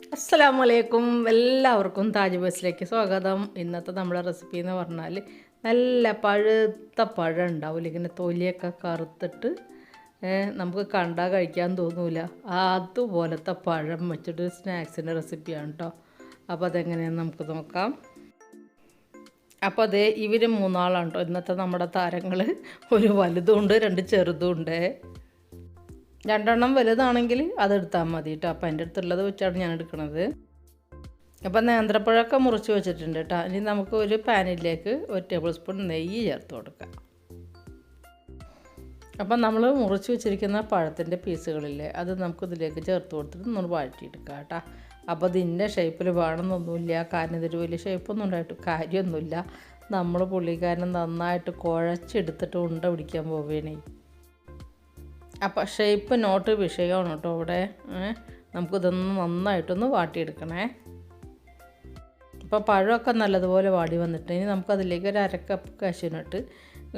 അസ്സലാമലൈക്കും. എല്ലാവർക്കും താജ് ബസ്സിലേക്ക് സ്വാഗതം. ഇന്നത്തെ നമ്മുടെ റെസിപ്പി എന്ന് പറഞ്ഞാൽ നല്ല പഴുത്ത പഴം ഉണ്ടാവില്ല ഇങ്ങനെ തൊലിയൊക്കെ കറുത്തിട്ട് നമുക്ക് കണ്ടാൽ കഴിക്കാൻ തോന്നൂല. അതുപോലത്തെ പഴം വെച്ചിട്ട് സ്നാക്സിന്റെ റെസിപ്പിയാണ് കേട്ടോ അപ്പോൾ അതെങ്ങനെയാണെന്ന് നമുക്ക് നോക്കാം. അപ്പോൾ അതേ ഇവർ മൂന്നാളാണ് കേട്ടോ ഇന്നത്തെ നമ്മുടെ താരങ്ങൾ ഒരു വലുതും ഉണ്ട് രണ്ട് ചെറുതും ഉണ്ട്. രണ്ടെണ്ണം വലുതാണെങ്കിൽ അതെടുത്താൽ മതി കേട്ടോ അപ്പം എന്റെ അടുത്തുള്ളത് വെച്ചാണ് ഞാൻ എടുക്കുന്നത് അപ്പം നേന്ത്രപ്പഴമൊക്കെ മുറിച്ച് വെച്ചിട്ടുണ്ട് കേട്ടോ ഇനി നമുക്ക് ഒരു പാനിലേക്ക് ഒരു ടേബിൾ സ്പൂൺ നെയ്യ് ചേർത്ത് കൊടുക്കാം. അപ്പം നമ്മൾ മുറിച്ച് വെച്ചിരിക്കുന്ന പഴത്തിന്റെ പീസുകളില്ലേ അത് നമുക്ക് ഇതിലേക്ക് ചേർത്ത് കൊടുത്തിട്ട് നമ്മൾ വഴറ്റിയെടുക്കാം കേട്ടോ അപ്പോൾ ഇതിന്റെ ഷേപ്പിൽ വേണമെന്നൊന്നുമില്ല. കാരണം ഇതൊരു വലിയ ഷേപ്പൊന്നും ഉണ്ടായിട്ട് കാര്യമൊന്നുമില്ല. നമ്മൾ പുള്ളിക്കാരൻ നന്നായിട്ട് കുഴച്ചെടുത്തിട്ട് ഉണ്ട പിടിക്കാൻ പോവുകയാണേ അപ്പോൾ ഷേപ്പ് നോട്ട് വിഷയമാണ് കേട്ടോ ഇവിടെ. നമുക്കിതൊന്ന് നന്നായിട്ടൊന്ന് വാട്ടിയെടുക്കണേ. ഇപ്പോൾ പഴമൊക്കെ നല്ലതുപോലെ വാടി വന്നിട്ട് ഇനി നമുക്കതിലേക്ക് ഒരു അരക്കപ്പ് കശുവിനിട്ട്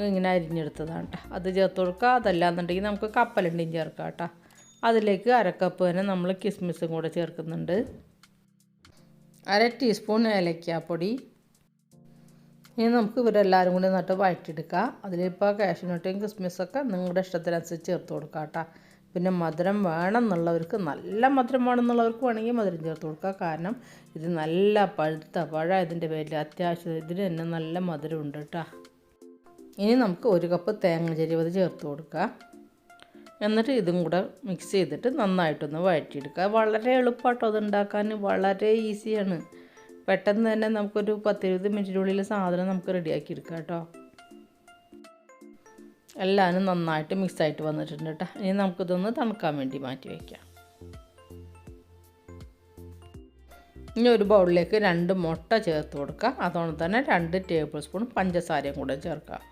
ഇങ്ങനെ അരിഞ്ഞെടുത്തതാണ് കേട്ടോ. അത് ചേർത്ത് കൊടുക്കുക. അതല്ലാന്നുണ്ടെങ്കിൽ നമുക്ക് കപ്പലണ്ടിയും ചേർക്കാം കേട്ടോ. അതിലേക്ക് അരക്കപ്പ് തന്നെ നമ്മൾ കിസ്മിസും കൂടെ ചേർക്കുന്നുണ്ട്. അര ടീസ്പൂൺ ഏലക്കാപ്പൊടി. ഇനി നമുക്ക് ഇവരെല്ലാവരും കൂടി നട്ട് വഴറ്റിയെടുക്കാം. അതിലിപ്പോൾ കാഷ്യൂനട്ടും കിസ്മിസൊക്കെ നിങ്ങളുടെ ഇഷ്ടത്തിനനുസരിച്ച് ചേർത്ത് കൊടുക്കാം കേട്ടോ. പിന്നെ മധുരം വേണമെന്നുള്ളവർക്ക് നല്ല മധുരം വേണമെന്നുള്ളവർക്ക് വേണമെങ്കിൽ മധുരം ചേർത്ത് കൊടുക്കുക കാരണം ഇത് നല്ല പഴുത്ത പഴ ഇതിന്റെ പേരിൽ അത്യാവശ്യം ഇതിന് തന്നെ നല്ല മധുരം ഉണ്ട് കേട്ടോ. ഇനി നമുക്ക് ഒരു കപ്പ് തേങ്ങ ചെരുവത് ചേർത്ത് കൊടുക്കുക എന്നിട്ട് ഇതും കൂടെ മിക്സ് ചെയ്തിട്ട് നന്നായിട്ടൊന്ന് വഴറ്റിയെടുക്കുക വളരെ എളുപ്പമാട്ടോ അത് ഉണ്ടാക്കാൻ. വളരെ ഈസിയാണ് പെട്ടെന്ന് തന്നെ നമുക്കൊരു പത്തിരുപത് മിനിറ്റിനുള്ളിൽ സാധനം നമുക്ക് റെഡിയാക്കി എടുക്കാം കേട്ടോ. എല്ലാവരും നന്നായിട്ട് മിക്സായിട്ട് വന്നിട്ടുണ്ട് കേട്ടോ. ഇനി നമുക്കിതൊന്ന് തണുക്കാൻ വേണ്ടി മാറ്റി വയ്ക്കാം ഇനി ഒരു ബൗളിലേക്ക് രണ്ട് മുട്ട ചേർത്ത് കൊടുക്കുക അതുകൊണ്ട് തന്നെ രണ്ട് ടേബിൾ സ്പൂൺ പഞ്ചസാരയും കൂടെ ചേർക്കാം.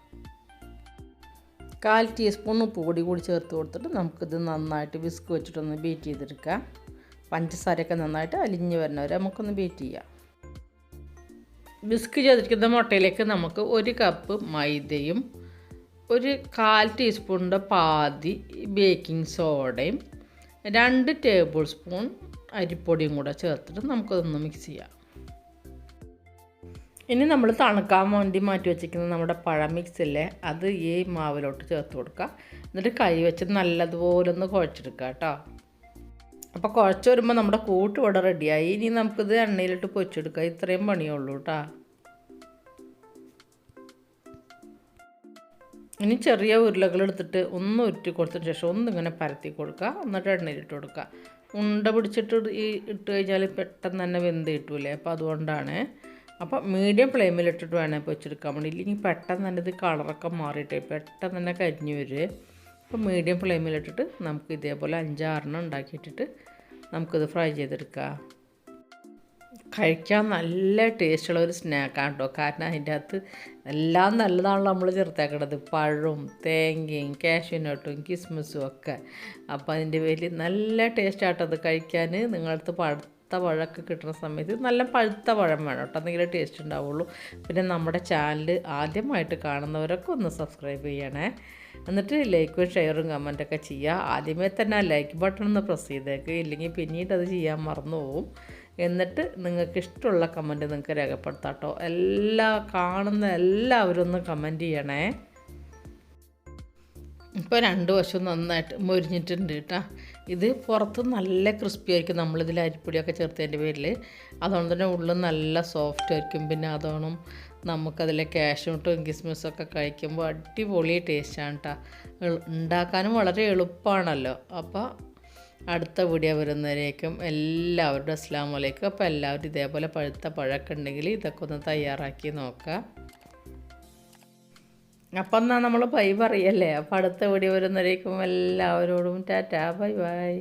കാൽ ടീസ്പൂൺ ഉപ്പ് പൊടി കൂടി ചേർത്ത് കൊടുത്തിട്ട് നമുക്കിത് നന്നായിട്ട് വിസ്ക് വെച്ചിട്ടൊന്ന് ബീറ്റ് ചെയ്തെടുക്കാം. പഞ്ചസാരയൊക്കെ നന്നായിട്ട് അലിഞ്ഞ് വരുന്നവരെ നമുക്കൊന്ന് ബീറ്റ് ചെയ്യാം. ബിസ്ക് ചെയ്തിരിക്കുന്ന മുട്ടയിലേക്ക് നമുക്ക് ഒരു കപ്പ് മൈദയും ഒരു കാൽ ടീസ്പൂണിന്റെ പാതി ബേക്കിംഗ് സോഡയും രണ്ട് ടേബിൾ സ്പൂൺ അരിപ്പൊടിയും കൂടെ ചേർത്തിട്ട് നമുക്കതൊന്ന് മിക്സ് ചെയ്യാം. ഇനി നമ്മൾ തണുക്കാൻ വേണ്ടി മാറ്റി വെച്ചിരിക്കുന്ന നമ്മുടെ പഴം മിക്സില്ലേ അത് ഈ മാവിലോട്ട് ചേർത്ത് കൊടുക്കുക. എന്നിട്ട് കൈ വെച്ച് നല്ലതുപോലെ ഒന്ന് കുഴച്ചെടുക്കുക കേട്ടോ. അപ്പോൾ കുഴച്ച് വരുമ്പോൾ നമ്മുടെ കൂട്ട് ഇവിടെ റെഡിയായി ഇനി നമുക്കിത് എണ്ണയിലിട്ട് പൊരിച്ചെടുക്കാം. ഇത്രയും പണിയുള്ളൂ കേട്ടോ ഇനി ചെറിയ ഉരുളകൾ എടുത്തിട്ട് ഒന്ന് ഉരുട്ടി കൊടുത്തതിന് ശേഷം ഒന്നിങ്ങനെ പരത്തി കൊടുക്കുക. എന്നിട്ട് എണ്ണയിലിട്ട് കൊടുക്കുക. ഉണ്ട പിടിച്ചിട്ട് ഇട്ട് കഴിഞ്ഞാൽ പെട്ടെന്ന് തന്നെ വെന്ത് കിട്ടൂലേ? അപ്പോൾ അതുകൊണ്ടാണ്. അപ്പോൾ മീഡിയം ഫ്ലെയിമിലിട്ടിട്ട് വേണേൽ പൊച്ചെടുക്കാൻ വേണ്ടി. ഇല്ലെങ്കിൽ പെട്ടെന്ന് തന്നെ ഇത് കളറൊക്കെ മാറിയിട്ടേ പെട്ടെന്ന് തന്നെ കരിഞ്ഞു വരുവേ അപ്പോൾ മീഡിയം ഫ്ലെയിമിലിട്ടിട്ട് നമുക്ക് ഇതേപോലെ അഞ്ചാറെണ്ണം ഉണ്ടാക്കിയിട്ടിട്ട് നമുക്കിത് ഫ്രൈ ചെയ്തെടുക്കാം. കഴിക്കാൻ നല്ല ടേസ്റ്റുള്ള ഒരു സ്നാക്കാണ് കേട്ടോ കാരണം അതിന്റെ അകത്ത് എല്ലാം നല്ലതാണല്ലോ നമ്മൾ ചേർത്തേക്കണത്. പഴവും തേങ്ങയും കാഷ്യൂനട്ടും കിസ്മിസും ഒക്കെ. അപ്പോൾ അതിന്റെ പേരിൽ നല്ല ടേസ്റ്റാട്ടോ അത് കഴിക്കാൻ. നിങ്ങളടുത്ത് പഴുത്ത പഴമൊക്കെ കിട്ടുന്ന സമയത്ത് നല്ല പഴുത്ത പഴം വേണം കേട്ടോ. എന്തെങ്കിലും ടേസ്റ്റ് ഉണ്ടാവുള്ളൂ. പിന്നെ നമ്മുടെ ചാനൽ ആദ്യമായിട്ട് കാണുന്നവരൊക്കെ ഒന്ന് സബ്സ്ക്രൈബ് ചെയ്യണേ. എന്നിട്ട് ലൈക്കും ഷെയറും കമന്റൊക്കെ ചെയ്യുക. ആദ്യമേ തന്നെ ആ ലൈക്ക് ബട്ടൺ ഒന്ന് പ്രസ് ചെയ്തേക്ക്. ഇല്ലെങ്കിൽ പിന്നീട് അത് ചെയ്യാൻ മറന്നു പോവും. എന്നിട്ട് നിങ്ങൾക്ക് ഇഷ്ടമുള്ള കമന്റ് നിങ്ങൾക്ക് രേഖപ്പെടുത്താം കേട്ടോ. എല്ലാ കാണുന്ന എല്ലാവരും ഒന്ന് കമന്റ് ചെയ്യണേ. ഇപ്പോൾ രണ്ട് വശവും നന്നായിട്ട് മൊരിഞ്ഞിട്ടുണ്ട് കേട്ടോ. ഇത് പുറത്ത് നല്ല ക്രിസ്പി ആയിരിക്കും. നമ്മളിതിൽ അരിപ്പൊടിയൊക്കെ ചേർത്തതിന്റെ പേരിൽ അതുകൊണ്ട് തന്നെ ഉള്ളിൽ നല്ല സോഫ്റ്റ് ആയിരിക്കും. പിന്നെ അതോണം നമുക്കതിലെ കാഷ്യൂട്ടും കിസ്മിസൊക്കെ കഴിക്കുമ്പോൾ അടിപൊളി ടേസ്റ്റാണ് കേട്ടോ ഉണ്ടാക്കാനും വളരെ എളുപ്പമാണല്ലോ അപ്പോൾ അടുത്ത വീഡിയോ വരുന്നവരേക്കും എല്ലാവരുടെ അസ്ലാമലേക്കും അപ്പോൾ എല്ലാവരും ഇതേപോലെ പഴുത്ത പഴക്കുണ്ടെങ്കിൽ ഇതൊക്കെ ഒന്ന് തയ്യാറാക്കി നോക്കാം അപ്പം എന്നാൽ നമ്മൾ ബൈ പറയല്ലേ? അപ്പം അടുത്ത വീഡിയോ വരുന്നവരേക്കും എല്ലാവരോടും ടാറ്റാ ബൈ ബൈ